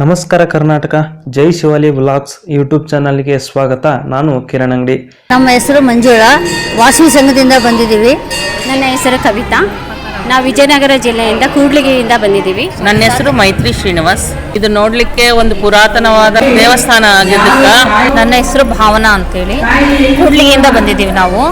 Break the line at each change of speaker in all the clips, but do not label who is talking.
ನಮಸ್ಕಾರ Karnataka Jai Shivali blogs YouTube ಚಾನಲ್ಗೆ ಸ್ವಾಗತ. ನಾನು ಕಿರಣ್ ಅಂಗಡಿ.
ನಮ್ಮ ಹೆಸರು ಮಂಜುಳಾ. ವಾಸವಿ ಸಂಘದಿಂದ ಬಂದಿದ್ದೀವಿ.
ನನ್ನ ಹೆಸರು ಕವಿತಾ. ನಾವು ವಿಜಯನಗರ ಜಿಲ್ಲೆಯಿಂದ ಕೂಡ್ಲಿಗೆಯಿಂದ ಬಂದಿದ್ದೀವಿ.
ನನ್ನ ಹೆಸರು ಮೈತ್ರಿ ಶ್ರೀನಿವಾಸ್. ಇದು ನೋಡ್ಲಿಕ್ಕೆ ಒಂದು ಪುರಾತನವಾದ ದೇವಸ್ಥಾನ ಆಗಿದ್ದಕ್ಕ
ನನ್ನ ಹೆಸರು ಭಾವನಾ ಅಂತೇಳಿ. ಕೂಡ್ಲಿಗಿಯಿಂದ ಬಂದಿದ್ದೀವಿ ನಾವು.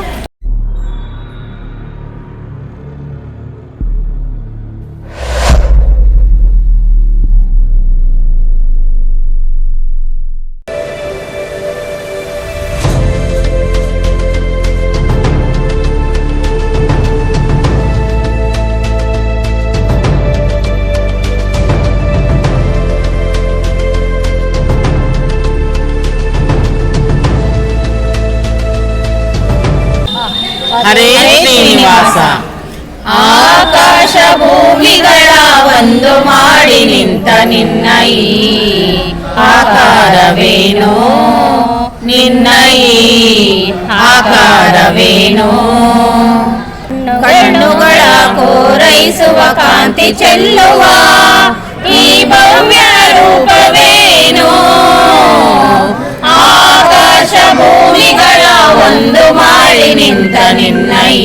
ಹರೇ ಶ್ರೀನಿವಾಸ.
ಆಕಾಶ ಭೂಮಿಗಳ ಒಂದು ಮಾಡಿ ನಿಂತ ನಿನ್ನ. ಈ ಆಕಾರವೇನೋ? ನಿನ್ನ. ಈ ಆಕಾರವೇನೋ? ಕಣ್ಣುಗಳ ಕೋರೈಸುವ ಕಾಂತಿ ಚೆಲ್ಲುವ ಈ ಭವ್ಯ ರೂಪವೇನೋ? ಆಕಾಶ ಭೂಮಿಗಳ ನಿಂತ ನಿನ್ನೈ,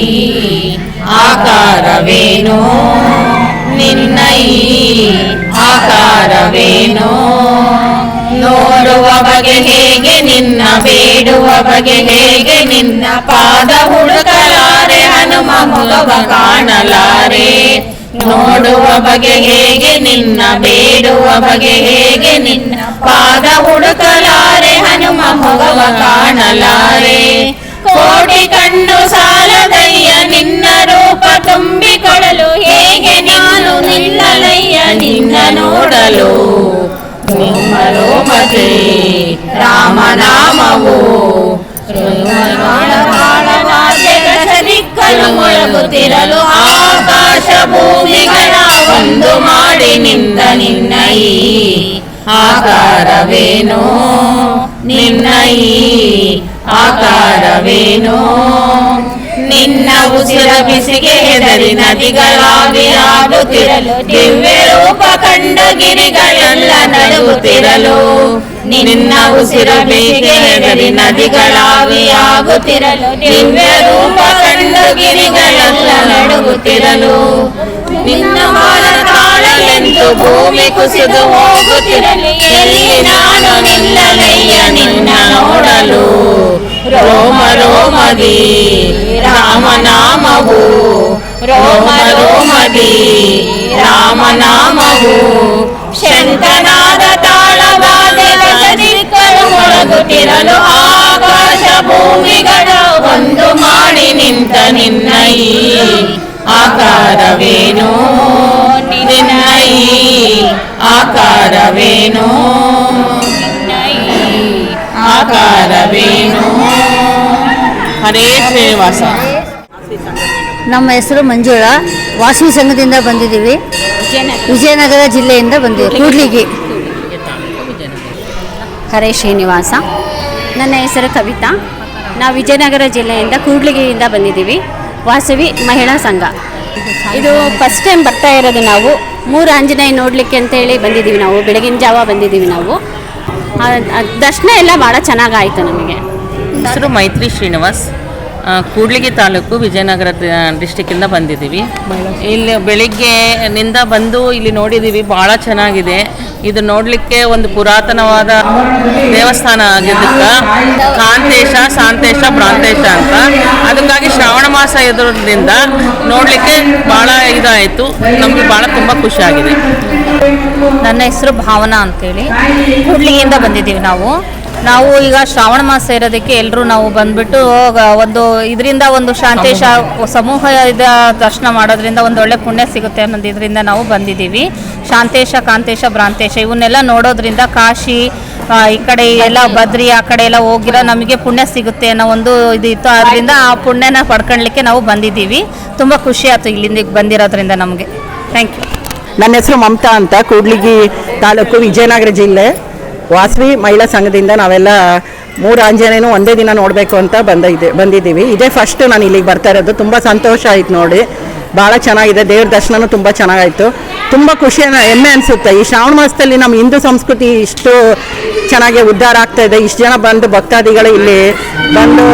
ಆಕಾರವೇನೋ? ನಿನ್ನೈ, ಆಕಾರವೇನೋ? ನೋಡುವ ಬಗೆ ಹೇಗೆ ನಿನ್ನ, ಬೇಡುವ ಬಗೆ ಹೇಗೆ ನಿನ್ನ ಪಾದ ಹುಡುಕಲಾರೆ, ಹನುಮ ಮೊಗವ ಕಾಣಲಾರೆ? ನೋಡುವ ಬಗೆ ಹೇಗೆ ನಿನ್ನ, ಬೇಡುವ ಬಗೆ ಹೇಗೆ ನಿನ್ನ ಪಾದ ಹುಡುಕಲಾರೆ, ಹನುಮ ಮೊಗವ ಕಾಣಲಾರೆ? ಕೋಟಿ ಕಣ್ಣು ಸಾಲದಯ್ಯ, ನಿನ್ನ ರೂಪ ತುಂಬಿಕೊಳ್ಳಲು ಹೇಗೆ ನಾನು ನಿಲ್ಲಲಯ್ಯ, ನಿನ್ನ ನೋಡಲು? ರೋಮತೆ ರಾಮನಾಮವು ಮೊಳಗುತ್ತಿರಲು ಆಕಾಶ ಭೂಮಿಗಳ ಒಂದು ಮಾಡಿ ನಿಂದ ನಿನ್ನ ಈ ಆಕಾರವೇನೋ? ನಿನ್ನ ಈ ಆಕಾರವೇನೋ ನಿನ್ನ ಉಸಿರ ಬಿಸಿಗೆ ಹೆದರಿ ನದಿಗಳಾವಿಯಾಗುತ್ತಿರಲು ದಿವ್ಯ ರೂಪ ಕಂಡ ಗಿರಿಗಳೆಲ್ಲ ನಡುಗುತ್ತಿರಲು, ನಿನ್ನ ಉಸಿರ ಬಿಸಿಗೆ ಹೆದರಿ ನದಿಗಳಾವಿಯಾಗುತ್ತಿರಲು ದಿವ್ಯ ರೂಪ ಕಂಡ ಗಿರಿಗಳೆಲ್ಲ ನಡುಗುತ್ತಿರಲು, ನಿನ್ನ ಮಾನ ಭೂಮಿ ಕುಸಿದು ಹೋಗುತ್ತಿರಲಿ. ಎಲ್ಲಿ ನಾನು ನಿಲ್ಲಲಯ್ಯ ನಿನ್ನ ನೋಡಲು. ರೋಮ ರೋಮದಿ ರಾಮನಾಮವು ರೋಮ ರೋಮದಿ ರಾಮನಾಮವು ಶಂಕನಾದ ತಾಳವಾದೆ ದಿಕ್ಕಲು ಮೊಳಗುತ್ತಿರಲು ಆಕಾಶ ಭೂಮಿಗಳ ಒಂದು ಮಾಡಿ ನಿಂತ ನಿನ್ನ. ಆಕಾರವೇನೋ? ನಿನ್ನ ಆಕಾರವೇನು? ಆಕಾರವೇನು?
ಹರೇ ಶ್ರೀನಿವಾಸ.
ನಮ್ಮ ಹೆಸರು ಮಂಜುಳಾ. ವಾಸವಿ ಸಂಘದಿಂದ ಬಂದಿದ್ದೀವಿ. ವಿಜಯನಗರ ಜಿಲ್ಲೆಯಿಂದ ಬಂದಿದ್ದೀವಿ. ಕೂಡ್ಲಿಗೆ.
ಹರೇ ಶ್ರೀನಿವಾಸ. ನನ್ನ ಹೆಸರು ಕವಿತಾ. ನಾವು ವಿಜಯನಗರ ಜಿಲ್ಲೆಯಿಂದ ಕೂಡ್ಲಿಗೆಯಿಂದ ಬಂದಿದ್ದೀವಿ. ವಾಸವಿ ಮಹಿಳಾ ಸಂಘ. ಇದು ಫಸ್ಟ್ ಟೈಮ್ ಬರ್ತಾ ಇರೋದು ನಾವು. ಮೂರು ಆಂಜನೇಯ ನೋಡಲಿಕ್ಕೆ ಅಂತೇಳಿ ಬಂದಿದ್ದೀವಿ ನಾವು. ಬೆಳಗಿನ ಜಾವ ಬಂದಿದ್ದೀವಿ ನಾವು. ದರ್ಶನ ಎಲ್ಲ ಭಾಳ ಚೆನ್ನಾಗಾಯಿತು ನಮಗೆ.
ಹೆಸರು ಮೈತ್ರಿ ಶ್ರೀನಿವಾಸ್. ಕೂಡ್ಲಿಗಿ ತಾಲೂಕು ವಿಜಯನಗರ ಡಿಸ್ಟಿಕ್ಕಿಂದ ಬಂದಿದ್ದೀವಿ. ಇಲ್ಲಿ ಬೆಳಿಗ್ಗೆನಿಂದ ಬಂದು ಇಲ್ಲಿ ನೋಡಿದ್ದೀವಿ, ಭಾಳ ಚೆನ್ನಾಗಿದೆ. ಇದು ನೋಡಲಿಕ್ಕೆ ಒಂದು ಪುರಾತನವಾದ ದೇವಸ್ಥಾನ ಆಗಿದ್ದಕ್ಕೆ ಕಾಂತೇಶ, ಸಾಂತೇಶ ಪ್ರಾಂತೇಶ ಅಂತ. ಅದಕ್ಕಾಗಿ ಶ್ರಾವಣ ಮಾಸ ಇರೋದ್ರಿಂದ ನೋಡಲಿಕ್ಕೆ ಭಾಳ ಇದಾಯಿತು. ನಮಗೆ ಭಾಳ ತುಂಬ ಖುಷಿಯಾಗಿದೆ
ನನ್ನ ಹೆಸರು ಭಾವನಾ ಅಂತೇಳಿ. ಕೂಡ್ಲಿಗಿಯಿಂದ ಬಂದಿದ್ದೀವಿ ನಾವು. ನಾವು ಈಗ ಶ್ರಾವಣ ಮಾಸ ಇರೋದಕ್ಕೆ ಎಲ್ಲರೂ ನಾವು ಬಂದ್ಬಿಟ್ಟು ಒಂದು ಇದರಿಂದ ಒಂದು ಶಾಂತೇಶ ಸಮೂಹ. ಇದ ದರ್ಶನ ಮಾಡೋದ್ರಿಂದ ಒಂದು ಒಳ್ಳೆ ಪುಣ್ಯ ಸಿಗುತ್ತೆ ಅನ್ನೋದು ಇದರಿಂದ ನಾವು ಬಂದಿದ್ದೀವಿ. ಶಾಂತೇಶ ಕಾಂತೇಶ ಭ್ರಾಂತೇಶ ಇವನ್ನೆಲ್ಲ ನೋಡೋದ್ರಿಂದ ಕಾಶಿ ಈ ಕಡೆ ಎಲ್ಲ ಬದ್ರಿ ಆ ಕಡೆ ಎಲ್ಲ ಹೋಗಿರೋ ನಮಗೆ ಪುಣ್ಯ ಸಿಗುತ್ತೆ ಅನ್ನೋ ಒಂದು ಇದು ಇತ್ತು. ಅದರಿಂದ ಆ ಪುಣ್ಯನ ಪಡ್ಕೊಳ್ಲಿಕ್ಕೆ ನಾವು ಬಂದಿದ್ದೀವಿ. ತುಂಬ ಖುಷಿ ಆಯ್ತು ಇಲ್ಲಿಂದ ಬಂದಿರೋದ್ರಿಂದ ನಮಗೆ. ಥ್ಯಾಂಕ್ ಯು
ನನ್ನ ಹೆಸರು ಮಮತಾ ಅಂತ ಕೂಡ್ಲಿಗಿ ತಾಲೂಕು ವಿಜಯನಗರ ಜಿಲ್ಲೆ. ವಾಸವಿ ಮಹಿಳಾ ಸಂಘದಿಂದ ನಾವೆಲ್ಲ ಮೂರು ಆಂಜನೇಯನೂ ಒಂದೇ ದಿನ ನೋಡಬೇಕು ಅಂತ ಬಂದಿದ್ದೆ ಬಂದಿದ್ದೀವಿ. ಇದೇ ಫಸ್ಟ್ ನಾನು ಇಲ್ಲಿಗೆ ಬರ್ತಾ ಇರೋದು. ತುಂಬ ಸಂತೋಷ ಆಯ್ತು ನೋಡಿ. ಭಾಳ ಚೆನ್ನಾಗಿದೆ. ದೇವ್ರ ದರ್ಶನವೂ ತುಂಬ ಚೆನ್ನಾಗಾಯಿತು. ತುಂಬ ಖುಷಿ ಹೆಮ್ಮೆ ಅನಿಸುತ್ತೆ. ಈ ಶ್ರಾವಣ ಮಾಸದಲ್ಲಿ ನಮ್ಮ ಹಿಂದೂ ಸಂಸ್ಕೃತಿ ಇಷ್ಟು ಚೆನ್ನಾಗಿ ಉದ್ಧಾರ ಆಗ್ತಾ ಇದೆ. ಇಷ್ಟು ಜನ ಬಂದು ಭಕ್ತಾದಿಗಳು ಇಲ್ಲಿ ಬಂದು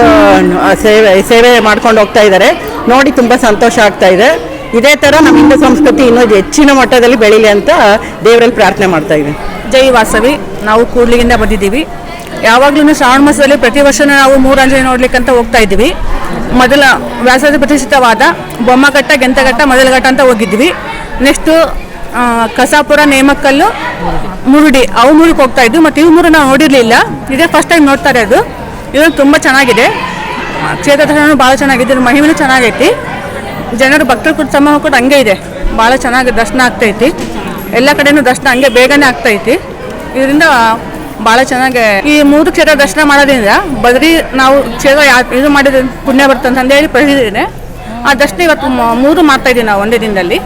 ಸೇವೆ ಸೇವೆ ಮಾಡ್ಕೊಂಡು ಹೋಗ್ತಾ ಇದ್ದಾರೆ. ನೋಡಿ ತುಂಬ ಸಂತೋಷ ಆಗ್ತಾ ಇದೆ. ಇದೇ ಥರ ನಮ್ಮ ಹಿಂದೂ ಸಂಸ್ಕೃತಿ ಇನ್ನೂ ಹೆಚ್ಚಿನ ಮಟ್ಟದಲ್ಲಿ ಬೆಳೀಲಿ ಅಂತ ದೇವರಲ್ಲಿ ಪ್ರಾರ್ಥನೆ ಮಾಡ್ತಾ ಇದ್ದೀನಿ.
ಜೈ ವಾಸವಿ. ನಾವು ಕೂಡ್ಲಿಗಿಂದ ಬಂದಿದ್ದೀವಿ. ಯಾವಾಗ್ಲೂ ಶ್ರಾವಣ ಮಾಸದಲ್ಲಿ ಪ್ರತಿ ವರ್ಷ ನಾವು ಮೂರಂಜನೆ ನೋಡ್ಲಿಕ್ಕೆ ಅಂತ ಹೋಗ್ತಾ ಇದ್ದೀವಿ. ಮೊದಲ ವ್ಯಾಸದ ಪ್ರತಿಷ್ಠಿತವಾದ ಬೊಮ್ಮಘಟ್ಟ, ಗೆಂತಘಟ್ಟ, ಮೊದಲಘಟ್ಟ ಅಂತ ಹೋಗಿದ್ವಿ ನೆಕ್ಸ್ಟು ಕಸಾಪುರ ನೇಮಕ್ಕಲ್ಲು ಮುರುಡಿ. ಅವು ಮೂರಿಗೆ ಹೋಗ್ತಾ ಇದ್ವಿ, ಮತ್ತು ಇವು ಮೂರು ನಾವು ನೋಡಿರಲಿಲ್ಲ. ಇದೇ ಫಸ್ಟ್ ಟೈಮ್ ನೋಡ್ತಾರೆ ಅದು. ಇದು ತುಂಬ ಚೆನ್ನಾಗಿದೆ. ಕ್ಷೇತ್ರ ಭಾಳ ಚೆನ್ನಾಗಿದೆ, ಮಹಿಮೆನೂ ಚೆನ್ನಾಗೈತಿ. ಜನರು ಭಕ್ತರು ಕೂಡ ಸಮೂಹ ಕೂಡ ಹಂಗೆ ಇದೆ. ಭಾಳ ಚೆನ್ನಾಗಿ ದರ್ಶನ ಆಗ್ತೈತಿ. ಎಲ್ಲ ಕಡೆನೂ ದರ್ಶನ ಹಂಗೆ ಬೇಗನೆ ಆಗ್ತೈತಿ. ಇದರಿಂದ ಭಾಳ ಚೆನ್ನಾಗಿ ಈ ಮೂರು ಕ್ಷೇತ್ರ ದರ್ಶನ ಮಾಡೋದ್ರಿಂದ ಬದ್ರಿ ನಾವು ಕ್ಷೇತ್ರ ಇದು ಮಾಡಿದ ಪುಣ್ಯ ಬರ್ತಂತ ಹೇಳಿ ಪ್ರಸಿದ್ಧಿ ಇದೆ ಆ ದರ್ಶನ ಇವತ್ತು ಮೂರು ಮಾಡ್ತಾ ಇದ್ದೀವಿ ನಾವು ಒಂದೇ ದಿನದಲ್ಲಿ.